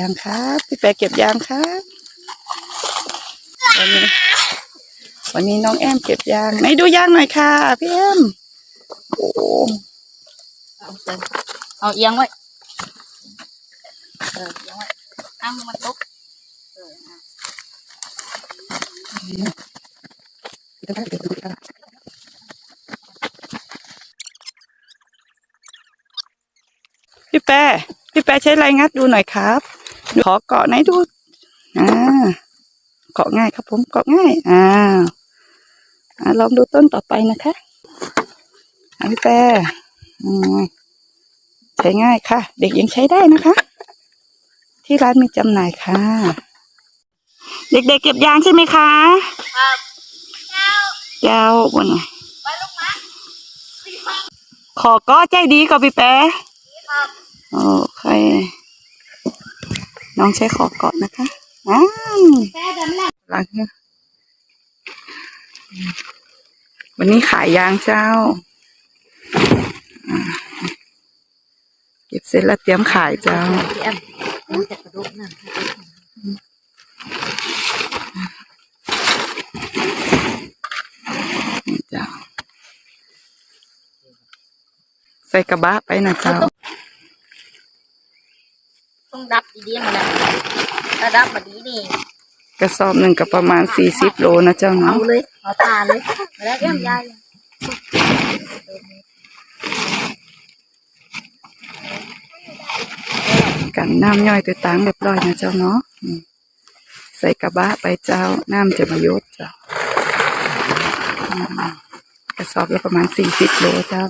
ยางครับพี่แปรเก็บยางครับวันนี้ วันนี้น้องแอมเก็บยางไหนดูยางหน่อยค่ะพี่แอมโอ้เอาเติมเอาเอียงไว้เออเอียงไว้อ้างมันตกเอออะพี่แปรพี่แปรใช้ไรงัดดูหน่อยครับ ขอเกาะไหนดูอ่าเกาะง่ายครับผมเกาะง่าย อ่าอ่าลองดูต้นต่อไปนะคะอ่าพี่แปรอืมใช้ง่ายค่ะ เด็กยังใช้ได้นะคะ ที่ร้านมีจำหน่ายค่ะ เด็กๆเก็บยางใช่ไหมคะครับยาวบนไปลูกมาขอก็ใจดีกับพี่แปรครับโอเค น้องใช้ขอเกาะนะคะอ้าวแค่ดำหลังเนี่ยวันนี้ขายยางเจ้า เก็บเสร็จแล้วเตรียมขายเจ้าใส่กระบะไปนะเจ้า ต้องดับดีๆมาแล้วถ้าดับมาดีนี่กระสอบหนึ่งก็ประมาณสี่สิบโลนะเจ้าเอาเนาะเลยเอาตาเลยมาแล้วแก้มยายกันน้ำย่อยตัวตังเรียบร้อยนะเจ้าเนาะอืมใส่กระบะไปเจ้าน้ำจะมายุดเจ้าอืมกระสอบละประมาณสี่สิบโลเจ้า